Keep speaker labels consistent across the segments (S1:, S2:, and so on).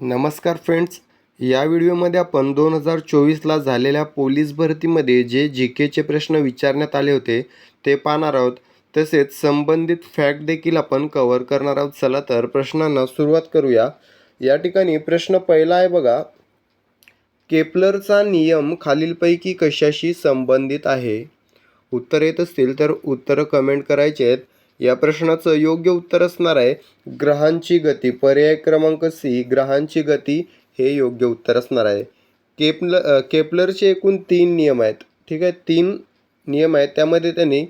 S1: नमस्कार फ्रेंड्स या व्हिडिओमध्ये आपण दोन हजार चोवीसला झालेल्या पोलीस भरतीमध्ये जे जी केचे प्रश्न विचारण्यात आले होते ते पाहणार आहोत. तसेच संबंधित फॅक्ट देखील आपण कव्हर करणार आहोत. चला तर प्रश्नांना सुरुवात करूया. या ठिकाणी प्रश्न पहिला आहे बघा. केपलरचा नियम खालीलपैकी कशाशी संबंधित आहे? उत्तर येत असतील तर उत्तरं कमेंट करायचे आहेत. या प्रश्नाचं योग्य उत्तर असणार आहे. ग्रहांची गती पर्याय क्रमांक सी ग्रहांची गती हे योग्य उत्तर असणार आहे. केपल केपलरचे एकूण तीन नियम आहेत. ठीक आहे? तीन नियम आहेत. त्यामध्ये त्यांनी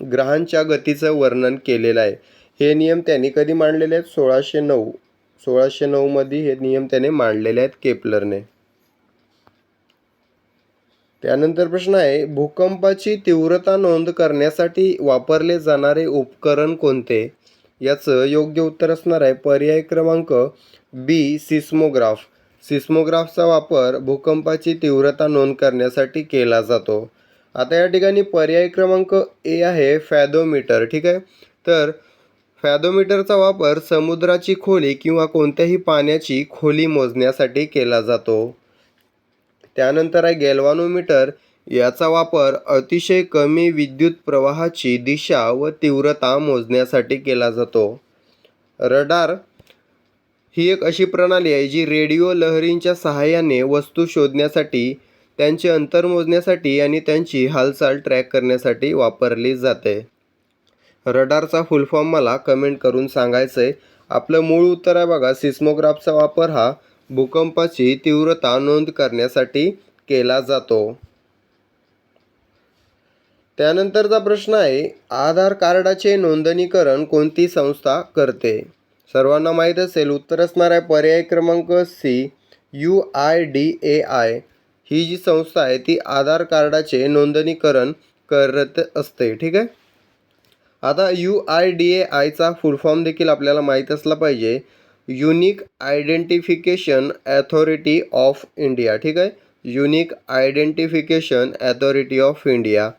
S1: ग्रहांच्या गतीचं वर्णन केलेलं आहे. हे नियम त्यांनी कधी मांडलेले आहेत? सोळाशे नऊ. सोळाशे नऊमध्ये हे नियम त्याने मांडलेले आहेत केपलरने. त्यानंतर प्रश्न आहे भूकंपाची तीव्रता नोंद करण्यासाठी वापरले जाणारे उपकरण कोणते? याचं योग्य उत्तर असणार आहे पर्याय क्रमांक बी सिस्मोग्राफ. सिस्मोग्राफचा वापर भूकंपाची तीव्रता नोंद करण्यासाठी केला जातो. आता या ठिकाणी पर्याय क्रमांक ए आहे फॅदोमीटर. ठीक आहे? तर फॅदोमीटरचा वापर समुद्राची खोली किंवा कोणत्याही पाण्याची खोली मोजण्यासाठी केला जातो. त्यानंतर आहे गॅल्वानोमीटर याचा वापर अतिशय कमी विद्युत प्रवाहाची दिशा व तीव्रता मोजण्यासाठी केला जातो. रडार ही एक अशी प्रणाली आहे जी रेडिओ लहरींच्या सहाय्याने वस्तू शोधण्यासाठी त्यांचे अंतर मोजण्यासाठी आणि त्यांची हालचाल ट्रॅक करण्यासाठी वापरली जाते. रडारचा फुल फॉर्म मला कमेंट करून सांगायचं आहे आपलं मूळ उत्तर आहे बघा सिस्मोग्राफचा वापर हा भूकंपाची तीव्रता नोंद करण्यासाठी केला जातो. त्यानंतरचा प्रश्न आहे आधार कार्डाचे नोंदणीकरण कोणती संस्था करते? सर्वांना माहीत असेल उत्तर असणार आहे पर्याय क्रमांक C U I D A I. ही जी संस्था आहे ती आधार कार्डाचे नोंदणीकरण करत असते. ठीक आहे? आता यू आय डी ए आयचा फुल फॉर्म देखील आपल्याला माहीत असला पाहिजे. Unique identification authority of India ठीक आहे? Unique identification authority of India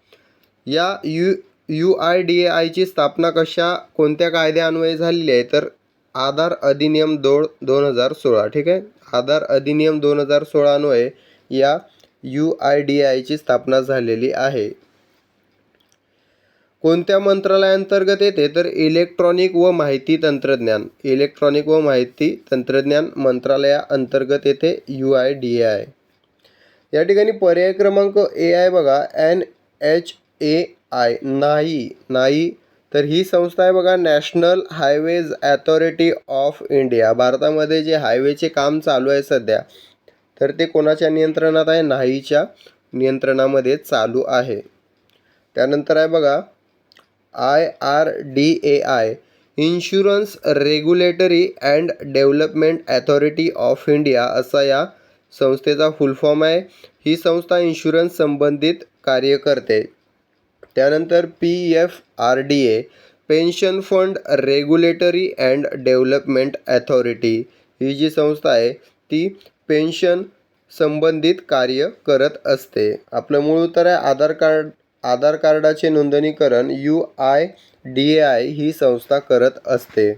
S1: या U U I D A आयची स्थापना कशा कोणत्या कायद्यान्वये झालेली आहे? तर आधार अधिनियम दो दोन हजार सोळा. ठीक आहे? आधार अधिनियम दोन हजार सोळा अन्वये या यू आय डी आयची स्थापना झालेली आहे. कोणत्या मंत्रालयांतर्गत येते? तर इलेक्ट्रॉनिक व माहिती तंत्रज्ञान. इलेक्ट्रॉनिक व माहिती तंत्रज्ञान मंत्रालयाअंतर्गत येते U I D A I. या ठिकाणी पर्याय क्रमांक ए आय बघा. N H A I. नाही. नाही. तर ही संस्था आहे बघा national highways authority of India. भारतामध्ये जे हायवेचे काम चालू आहे सध्या तर ते कोणाच्या नियंत्रणात आहे? नाहीच्या नियंत्रणामध्ये चालू आहे. त्यानंतर आहे बघा I R D A I insurance regulatory and development authority of India असा या संस्थेचा फुल फॉर्म आहे. ही संस्था इन्शुरन्स संबंधित कार्य करते. त्यानंतर P F R D A pension fund regulatory and development authority ही जी संस्था आहे ती पेन्शन संबंधित कार्य करत असते. आपलं मूळ उत्तर आहे आधार कार्ड आधार कार्डाचे नोंदणीकरण U I D A I ही संस्था करत असते.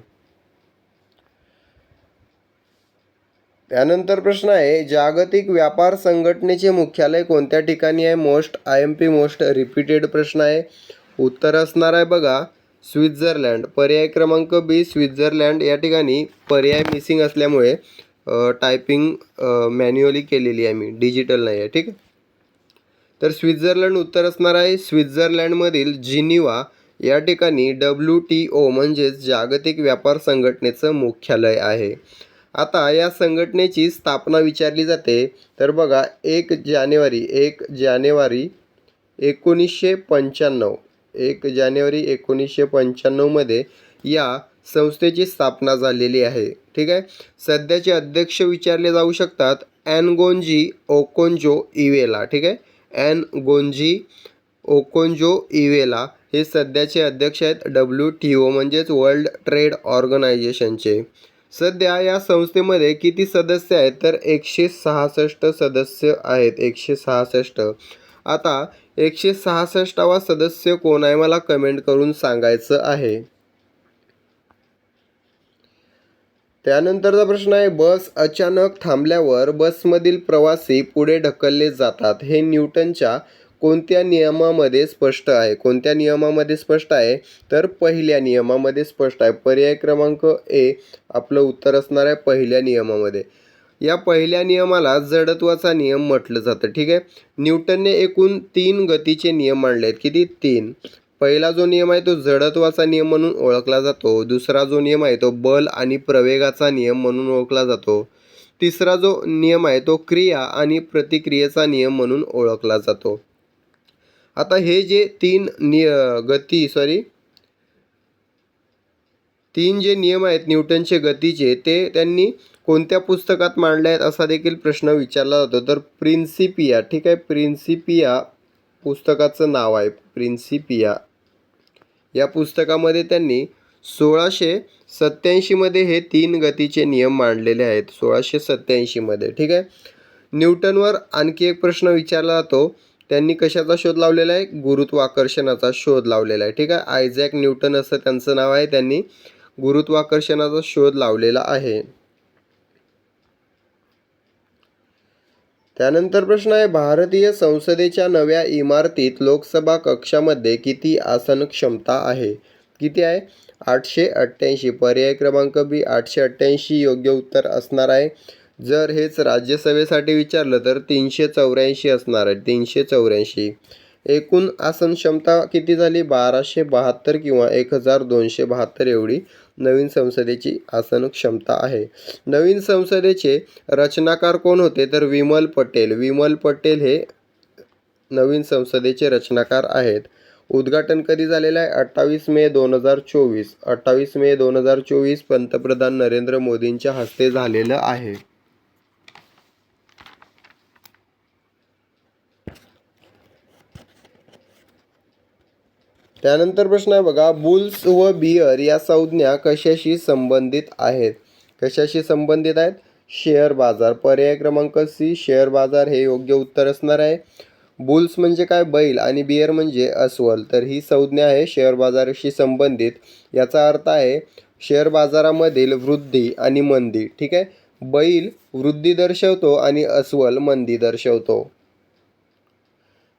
S1: त्यानंतर प्रश्न आहे जागतिक व्यापार संघटनेचे मुख्यालय कोणत्या ठिकाणी आहे? Most I M P most repeated प्रश्न आहे. उत्तर असणार आहे बघा स्वित्झर्लंड. पर्याय क्रमांक बी स्वित्झर्लंड. या ठिकाणी पर्याय मिसिंग असल्यामुळे टायपिंग मॅन्युअली केलेली आहे मी डिजिटल नाही आहे ठीक आहे? तर स्वित्झर्लंड उत्तर असणार आहे. स्वित्झर्लंडमधील जिनिवा या ठिकाणी डब्ल्यू टी ओ म्हणजेच जागतिक व्यापार संघटनेचं मुख्यालय आहे. आता या संघटनेची स्थापना विचारली जाते. तर बघा एक जानेवारी एक जानेवारी एकोणीसशे पंच्याण्णव एक जानेवारी एकोणीसशे पंच्याण्णवमध्ये या संस्थेची स्थापना झालेली आहे. ठीक आहे? सध्याचे अध्यक्ष विचारले जाऊ शकतात ॲनगोंजी ओकोंजो इवेला. ठीक आहे? ॲन गोंजी ओकोंजो इवेला हे सध्याचे अध्यक्ष आहेत डब्ल्यू टी ओ म्हणजेच वर्ल्ड ट्रेड ऑर्गनायझेशनचे. सध्या या संस्थेमध्ये किती सदस्य आहेत तर एकशे सहासष्ट सदस्य आहेत. एकशे सहासष्ट. आता एकशे सहासष्टावा सदस्य कोण आहे? मला कमेंट करून सांगायचं आहे. त्यानंतरचा प्रश्न आहे बस अचानक थांबल्यावर बसमधील प्रवासी पुढे ढकलले जातात हे न्यूटनच्या कोणत्या नियमामध्ये स्पष्ट आहे? कोणत्या नियमामध्ये स्पष्ट आहे? तर पहिल्या नियमामध्ये स्पष्ट आहे. पर्याय क्रमांक ए आपलं उत्तर असणार आहे पहिल्या नियमामध्ये. या पहिल्या नियमाला जडत्वाचा नियम म्हटलं जातं ठीक आहे? न्यूटनने एकूण तीन गतीचे नियम मांडले आहेत किती? तीन. पहिला जो नियम आहे तो जडत्वाचा नियम म्हणून ओळखला जातो. दुसरा जो नियम आहे तो बल आणि प्रवेगाचा नियम म्हणून ओळखला जातो. तिसरा जो नियम आहे तो क्रिया आणि प्रतिक्रियेचा नियम म्हणून ओळखला जातो. आता हे जे तीन निय गती सॉरी तीन जे नियम आहेत न्यूटनचे गतीचे ते त्यांनी कोणत्या पुस्तकात मांडले आहेत असा देखील प्रश्न विचारला जातो. तर प्रिन्सिपिया ठीक आहे? प्रिन्सिपिया पुस्तकाचं नाव आहे. प्रिन्सिपिया. या पुस्तकामध्ये त्यांनी सोळाशे सत्याऐंशीमध्ये हे तीन गतीचे नियम मांडलेले आहेत. सोळाशे सत्याऐंशीमध्ये ठीक आहे? न्यूटनवर आणखी एक प्रश्न विचारला जातो. त्यांनी कशाचा शोध लावलेला आहे? गुरुत्वाकर्षणाचा शोध लावलेला आहे ठीक आहे? आयझॅक न्यूटन असं त्यांचं नाव आहे. त्यांनी गुरुत्वाकर्षणाचा शोध लावलेला आहे. त्यानंतर प्रश्न आहे भारतीय संसदेच्या नव्या इमारतीत लोकसभा कक्षामध्ये किती आसन क्षमता आहे? किती आहे? आठशे अठ्ठ्याऐंशी. पर्याय क्रमांक बी आठशे अठ्ठ्याऐंशी योग्य उत्तर असणार आहे. जर हेच राज्यसभेसाठी विचारलं तर तीनशे चौऱ्याऐंशी असणार आहे. तीनशे चौऱ्याऐंशी. एकूण आसन क्षमता किती झाली? बाराशे बहात्तर किंवा एक हजार दोनशे बहात्तर एवढी नवीन संसदेची आसन क्षमता आहे. नवीन संसदेचे रचनाकार कोण होते? तर विमल पटेल. विमल पटेल हे नवीन संसदेचे रचनाकार आहेत. उद्घाटन कधी झालेलं आहे? अठ्ठावीस मे दोन हजार चोवीस. अठ्ठावीस मे दोन हजार चोवीस पंतप्रधान नरेंद्र मोदींच्या हस्ते झालेलं आहे. त्यानंतर प्रश्न आहे बघा बुल्स व बियर या संज्ञा कशाशी संबंधित आहेत? कशाशी संबंधित आहेत? शेअर बाजार. पर्याय क्रमांक सी शेअर बाजार हे योग्य उत्तर असणार आहे. बुल्स म्हणजे काय? बैल आणि बियर म्हणजे अस्वल. तर ही संज्ञा आहे शेअर बाजाराशी संबंधित. याचा अर्थ आहे शेअर बाजारामधील वृद्धी आणि मंदी. ठीक आहे? बैल वृद्धी दर्शवतो आणि अस्वल मंदी दर्शवतो.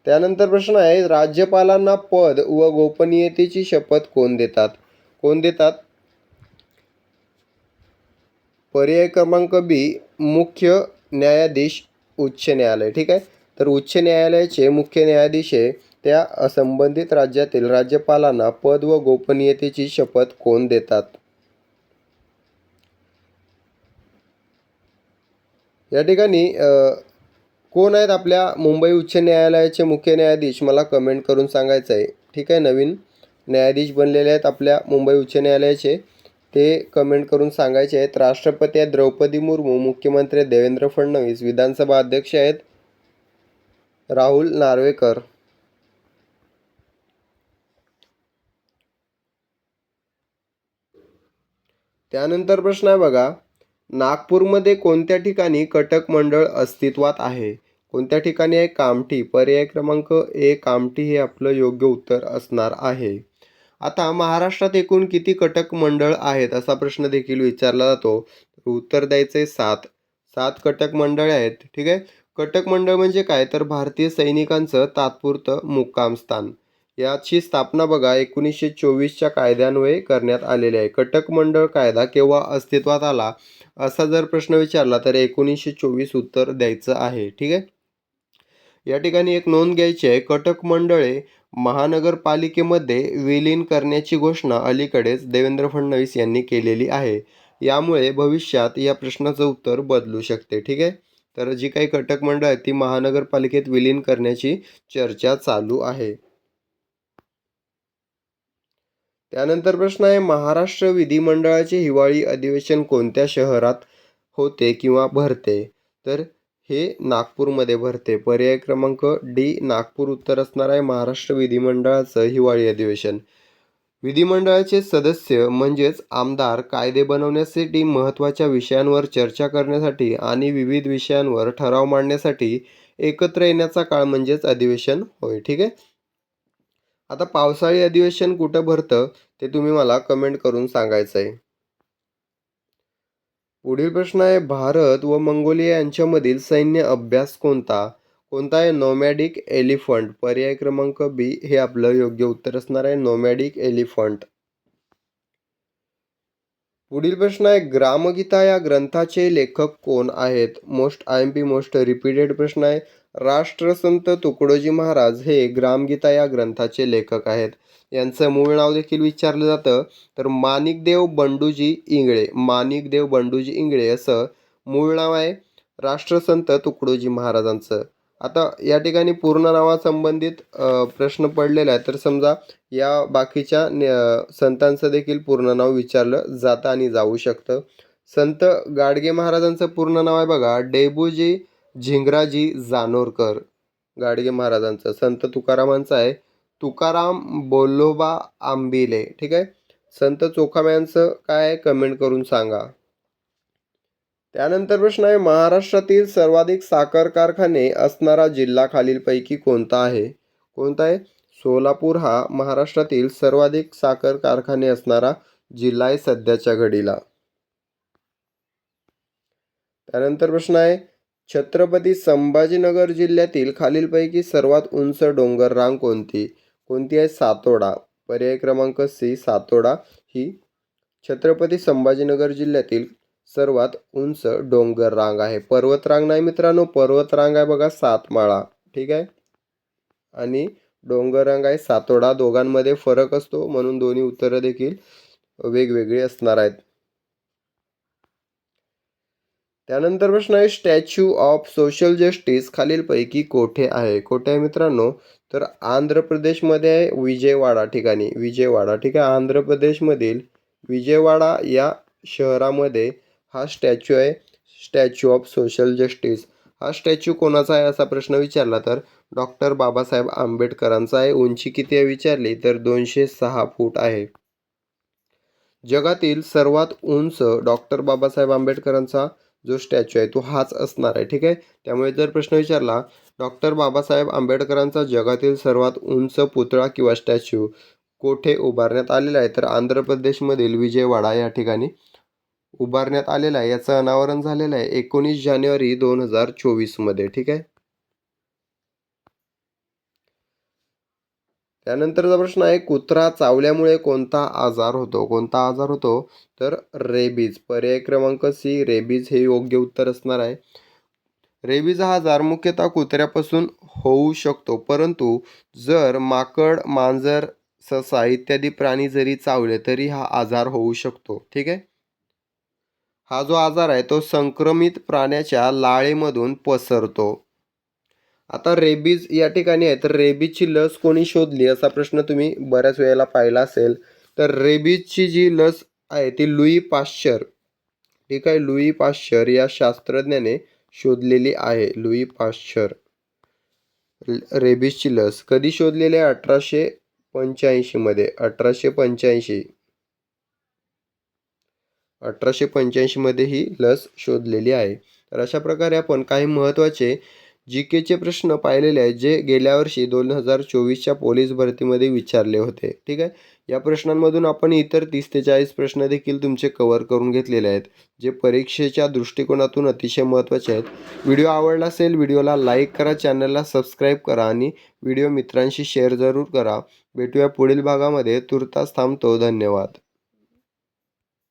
S1: त्यानंतर प्रश्न आहे राज्यपालांना पद व गोपनीयतेची शपथ कोण देतात? कोण देतात? पर्याय क्रमांक बी मुख्य न्यायाधीश उच्च न्यायालय. ठीक आहे? तर उच्च न्यायालयाचे मुख्य न्यायाधीश हे त्या संबंधित राज्यातील राज्यपालांना पद व गोपनीयतेची शपथ कोण देतात? या ठिकाणी कोण आहेत आपल्या मुंबई उच्च न्यायालयाचे मुख्य न्यायाधीश? मला कमेंट करून सांगायचं आहे. ठीक आहे नवीन न्यायाधीश बनलेले आहेत आपल्या मुंबई उच्च न्यायालयाचे. ते कमेंट करून सांगायचे आहेत. राष्ट्रपती आहेत द्रौपदी मुर्मू मुख्यमंत्री देवेंद्र फडणवीस विधानसभा अध्यक्ष आहेत राहुल नार्वेकर. त्यानंतर प्रश्न आहे बघा. नागपूरमध्ये कोणत्या ठिकाणी कटक मंडळ अस्तित्वात आहे? कोणत्या ठिकाणी आहे कामठी? पर्याय क्रमांक ए कामठी हे आपलं योग्य उत्तर असणार आहे. आता महाराष्ट्रात एकूण किती कटक मंडळ आहेत असा प्रश्न देखील विचारला जातो. उत्तर द्यायचं आहे सात. सात कटक मंडळे आहेत. ठीक आहे? कटक मंडळ म्हणजे काय? तर भारतीय सैनिकांचं तात्पुरतं मुक्कामस्थान याची स्थापना बघा एकोणीसशे चोवीसच्या कायद्यान्वये करण्यात आलेली आहे. कटक मंडळ कायदा केव्हा अस्तित्वात आला असा जर प्रश्न विचारला तर एकोणीसशे चोवीस उत्तर द्यायचं आहे. ठीक आहे? या ठिकाणी एक नोंद घ्यायची आहे. कटक मंडळे महानगरपालिकेमध्ये विलीन करण्याची घोषणा अलीकडेच देवेंद्र फडणवीस यांनी केलेली आहे. यामुळे भविष्यात या प्रश्नाचं उत्तर बदलू शकते. ठीक आहे? तर जी काही कटक मंडळ आहेत ती महानगरपालिकेत विलीन करण्याची चर्चा चालू आहे. त्यानंतर प्रश्न आहे महाराष्ट्र विधिमंडळाचे हिवाळी अधिवेशन कोणत्या शहरात होते किंवा भरते? तर हे नागपूरमध्ये भरते. पर्याय क्रमांक डी नागपूर. उत्तर असणार आहे महाराष्ट्र विधिमंडळाचं हिवाळी अधिवेशन. विधिमंडळाचे सदस्य म्हणजेच आमदार कायदे बनवण्यासाठी महत्त्वाच्या विषयांवर चर्चा करण्यासाठी आणि विविध विषयांवर ठराव मांडण्यासाठी एकत्र येण्याचा काळ म्हणजेच अधिवेशन होय. ठीक आहे? आता पावसाळी अधिवेशन कुठं भरतं ते तुम्ही मला कमेंट करून सांगायचं आहे पुढील प्रश्न आहे भारत व मंगोलिया यांच्यामधील सैन्य अभ्यास कोणता? कोणता आहे नोमॅडिक एलिफंट पर्याय क्रमांक बी हे आपलं योग्य उत्तर असणार आहे नोमॅडिक एलिफंट पुढील प्रश्न आहे ग्रामगीता या ग्रंथाचे लेखक कोण आहेत? Most I M P most repeated प्रश्न आहे. राष्ट्रसंत तुकडोजी महाराज हे ग्रामगीता या ग्रंथाचे लेखक आहेत. यांचं मूळ नाव देखील विचारलं जातं. तर माणिकदेव बंडूजी इंगळे माणिकदेव बंडूजी इंगळे असं मूळ नाव आहे राष्ट्रसंत तुकडोजी महाराजांचं. आता या ठिकाणी पूर्ण नावासंबंधित प्रश्न पडलेला आहे. तर समजा या बाकीच्या संतांचं देखील पूर्ण नाव विचारलं जातं आणि जाऊ शकतं. संत गाडगे महाराजांचं पूर्ण नाव आहे बघा. डेबूजी झिंगराजी जानोरकर गाडगे महाराजांचं. संत तुकारामांचं आहे. तुकाराम बोलोबा आंबिले ठीक आहे? संत चोखाम्यांचं काय कमेंट करून सांगा. त्यानंतर प्रश्न आहे महाराष्ट्रातील सर्वाधिक साखर कारखाने असणारा जिल्हा खालीलपैकी कोणता आहे? कोणता आहे? सोलापूर हा महाराष्ट्रातील सर्वाधिक साखर कारखाने असणारा जिल्हा आहे सध्याच्या घडीला. त्यानंतर प्रश्न आहे छत्रपती संभाजीनगर जिल्ह्यातील खालीलपैकी सर्वात उंच डोंगर रांग कोणती? कोणती आहे? सातोडा. पर्याय क्रमांक सी सातोडा. ही छत्रपती संभाजीनगर जिल्ह्यातील सर्वात उंच डोंगर रांग आहे. पर्वतरांग नाही मित्रांनो पर्वतरांग आहे बघा सातमाळा. ठीक आहे? आणि डोंगर रांग आहे सातोडा. दोघांमध्ये फरक असतो म्हणून दोन्ही उत्तरं देखील वेगवेगळी असणार आहेत. त्यानंतर प्रश्न आहे स्टॅच्यू ऑफ सोशल जस्टिस खालीलपैकी कोठे आहे? कोठे आहे मित्रांनो? तर आंध्र प्रदेशमध्ये आहे विजयवाडा ठिकाणी. विजयवाडा ठीक आहे? आंध्र प्रदेशमधील विजयवाडा या शहरामध्ये हा स्टॅच्यू आहे स्टॅच्यू ऑफ सोशल जस्टिस हा स्टॅच्यू कोणाचा आहे असा प्रश्न विचारला तर डॉक्टर बाबासाहेब आंबेडकरांचा आहे. उंची किती आहे विचारली तर दोनशे सहा फूट आहे. जगातील सर्वात उंच डॉक्टर बाबासाहेब आंबेडकरांचा जो स्टॅच्यू आहे तो हाच असणार आहे ठीक आहे? त्यामुळे जर प्रश्न विचारला डॉक्टर बाबासाहेब आंबेडकरांचा जगातील सर्वात उंच पुतळा किंवा स्टॅच्यू कोठे उभारण्यात आलेला आहे? तर आंध्र प्रदेशमधील विजयवाडा या ठिकाणी उभारण्यात आलेला आहे. याचं अनावरण झालेलं आहे एकोणीस जानेवारी दोन हजार चोवीसमध्ये ठीक आहे? त्यानंतरचा प्रश्न आहे कुत्रा चावल्यामुळे कोणता आजार होतो? कोणता आजार होतो? तर रेबीज. पर्याय क्रमांक सी रेबीज हे योग्य उत्तर असणार आहे. रेबीज हा आजार मुख्यतः कुत्र्यापासून होऊ शकतो परंतु जर माकड मांजर ससा इत्यादी प्राणी जरी चावले तरी हा आजार होऊ शकतो. ठीक आहे? हा जो आजार आहे तो संक्रमित प्राण्याच्या लाळेमधून पसरतो. आता रेबीज या ठिकाणी आहे. तर रेबीजची लस कोणी शोधली? असा प्रश्न तुम्ही बऱ्याच वेळेला पाहिला असेल. तर रेबीजची जी लस आहे ती लुई पाश्चर. ठीक आहे? लुई पाश्चर या शास्त्रज्ञाने शोधलेली आहे. Louis Pasteur. रेबीजची लस कधी शोधलेली आहे? अठराशे पंच्याऐंशीमध्ये अठराशे पंच्याऐंशी. अठराशे पंच्याऐंशीमध्ये ही लस शोधलेली आहे. तर अशा प्रकारे आपण काही महत्त्वाचे जी केचे प्रश्न पाहिलेले आहेत जे गेल्या वर्षी दोन हजार चोवीसच्या पोलीस भरतीमध्ये विचारले होते. ठीक आहे? या प्रश्नांमधून आपण इतर तीस ते चाळीस प्रश्न देखील तुमचे कवर करून घेतलेले आहेत जे परीक्षेच्या दृष्टिकोनातून अतिशय महत्त्वाचे आहेत. व्हिडिओ आवडला असेल व्हिडिओला लाईक करा चॅनलला सबस्क्राईब करा आणि व्हिडिओ मित्रांशी शेअर जरूर करा. भेटूया पुढील भागामध्ये. तुर्तास थांबतो. धन्यवाद.